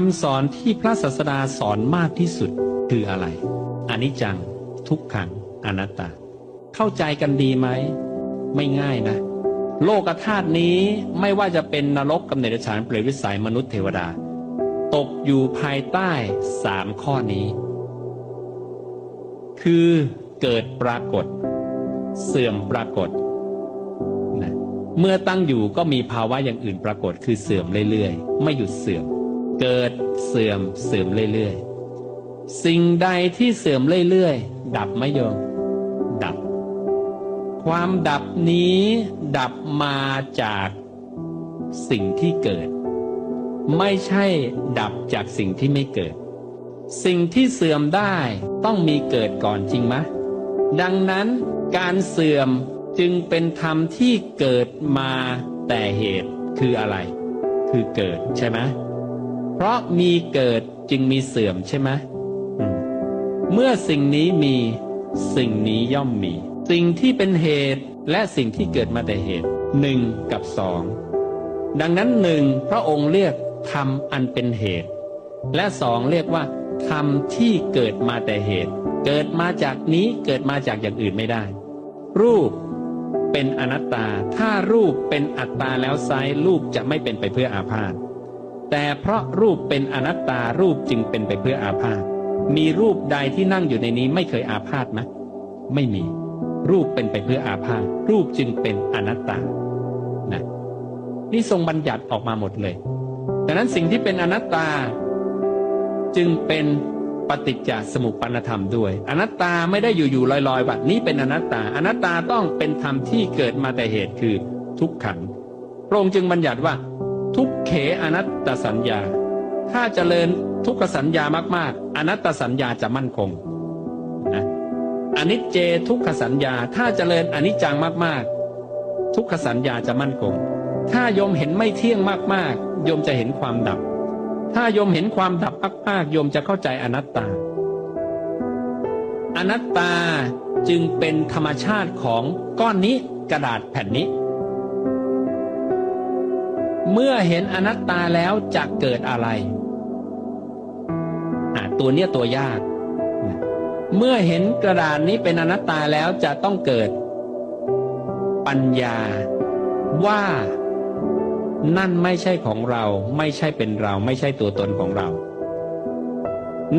คำสอนที่พระศาสดาสอนมากที่สุดคืออะไรอนิจจัง ทุกขังอนัตตา เข้าใจกันดีไหม ไม่ง่ายนะ โลกธาตุนี้ไม่ว่าจะเป็นนรกกำเนิดฉานเปรตวิสัยมนุษย์เทวดา ตกอยู่ภายใต้สามข้อนี้ คือเกิดปรากฏ เสื่อมปรากฏนะเมื่อตั้งอยู่ก็มีภาวะอย่างอื่นปรากฏคือเสื่อมเรื่อยๆ ไม่หยุดเสื่อม เกิดเสื่อมเสื่อมเรื่อยๆ สิ่งใดที่เสื่อมเรื่อยๆ ดับไมโยมดับ ความดับนี้ดับมาจากสิ่งที่เกิด ไม่ใช่ดับจากสิ่งที่ไม่เกิด สิ่งที่เสื่อมได้ต้องมีเกิดก่อนจริงไหมดังนั้นการเสื่อมจึงเป็นธรรมที่เกิดมาแต่เหตุคืออะไร คือเกิดใช่ไหม เพราะมีเกิดจึงมีเสื่อมใช่ไหมมเมื่อสิ่งนี้มีสิ่งนี้ย่อมมี สิ่งที่เป็นเหตุและสิ่งที่เกิดมาแต่เหตุหนึ่งกับสองดังนั้นหนึ่งพระองค์เรียกธรรมอันเป็นเหตุ และสองเรียกว่าธรรมที่เกิดมาแต่เหตุ เกิดมาจากนี้เกิดมาจากอย่างอื่นไม่ได้ รูปเป็นอนัตตา ถ้ารูปเป็นอัตตาแล้วไซร้รูปจะไม่เป็นไปเพื่ออาพาธ แต่เพราะรูปเป็นอนัตตารูปจึงเป็นไปเพื่ออาพาธมีรูปใดที่นั่งอยู่ในนี้ไม่เคยอาพาธไหมไม่มี รูปเป็นไปเพื่ออาพาธรูปจึงเป็นอนัตตานะนี่ทรงบัญญัติออกมาหมดเลยดังนั้นสิ่งที่เป็นอนัตตา จึงเป็นปฏิจจสมุปปนธรรมด้วย อนัตตาไม่ได้อยู่ๆลอยๆว่านี้เป็นอนัตตา อนัตตาต้องเป็นธรรมที่เกิดมาแต่เหตุคือทุกขังพระองค์จึงบัญญัติว่า ทุกเขอนัตตสัญญา ถ้าเจริญทุกขสัญญามาก ๆ อนัตตสัญญาจะมั่นคงนะอนิจเจทุกขสัญญา ถ้าเจริญอนิจจังมาก ๆ ทุกขสัญญาจะมั่นคง ถ้าโยมเห็นไม่เที่ยงมาก ๆ โยมจะเห็นความดับ ถ้าโยมเห็นความดับมาก ๆ โยมจะเข้าใจอนัตตา อนัตตาจึงเป็นธรรมชาติของก้อนนี้กระดาษแผ่นนี้ เมื่อเห็นอนัตตาแล้วจะเกิดอะไรตัวเนี้ยตัวยาก เมื่อเห็นกระดาษนี้เป็นอนัตตาแล้วจะต้องเกิด ปัญญาว่านั่นไม่ใช่ของเรา ไม่ใช่เป็นเรา ไม่ใช่ตัวตนของเรา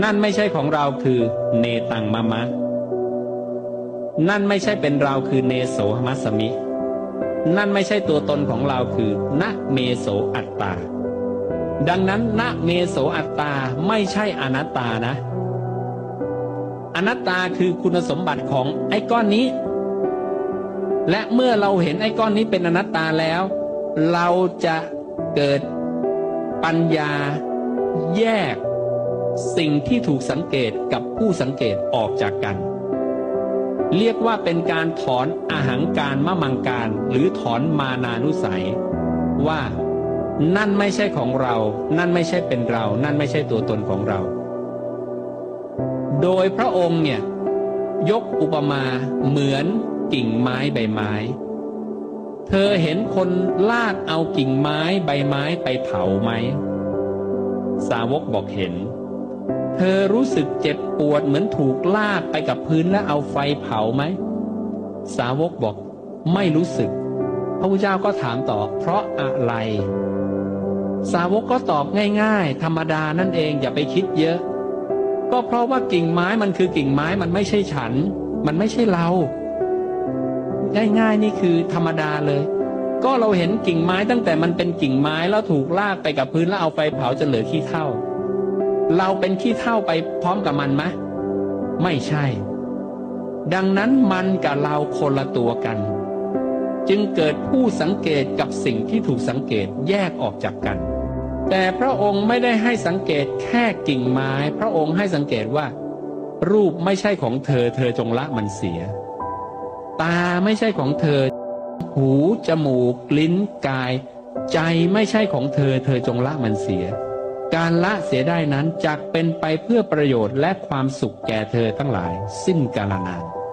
นั่นไม่ใช่ของเราคือเนตังมะมะ นั่นไม่ใช่เป็นเราคือเนโสมัสมิ นั่นไม่ใช่ตัวตนของเราคือณเมโสอัตตา ดังนั้นณเมโสอัตตาไม่ใช่อนัตตานะ อนัตตาคือคุณสมบัติของไอ้ก้อนนี้ และเมื่อเราเห็นไอ้ก้อนนี้เป็นอนัตตาแล้ว เราจะเกิดปัญญาแยกสิ่งที่ถูกสังเกตกับผู้สังเกตออกจากกัน เรียกว่าเป็นการถอนอาหังการมะมังการ หรือถอนมานานุสัย ว่านั่นไม่ใช่ของเรา นั่นไม่ใช่เป็นเรา นั่นไม่ใช่ตัวตนของเรา โดยพระองค์เนี่ยยกอุปมาเหมือนกิ่งไม้ใบไม้ เธอเห็นคนลากเอากิ่งไม้ใบไม้ไปเผาไหม สาวกบอกเห็น เธอรู้สึกเจ็บปวดเหมือนถูกลากไปกับพื้นและเอาไฟเผาไหม สาวกบอกไม่รู้สึก พระพุทธเจ้าก็ถามต่อ เพราะอะไร สาวกก็ตอบง่าย ๆ ธรรมดานั่นเองอย่าไปคิดเยอะ ก็เพราะว่ากิ่งไม้มันคือกิ่งไม้มันไม่ใช่ฉัน มันไม่ใช่เรา ง่ายๆนี่คือธรรมดาเลย ก็เราเห็นกิ่งไม้ตั้งแต่มันเป็นกิ่งไม้แล้วถูกลากไปกับพื้นแล้วเอาไฟเผาจนเหลือขี้เถ้า เราเป็นขี้เถ้าไปพร้อมกับมันไหมไม่ใช่ ดังนั้นมันกับเราคนละตัวกัน จึงเกิดผู้สังเกตกับสิ่งที่ถูกสังเกตแยกออกจากกัน แต่พระองค์ไม่ได้ให้สังเกตแค่กิ่งไม้ พระองค์ให้สังเกตว่า รูปไม่ใช่ของเธอ เธอจงละมันเสีย ตาไม่ใช่ของเธอ หูจมูก ลิ้นกาย ใจไม่ใช่ของเธอ เธอจงละมันเสีย การละเสียได้นั้นจักเป็นไปเพื่อประโยชน์และความสุขแก่เธอทั้งหลาย สิ้นกาลนาน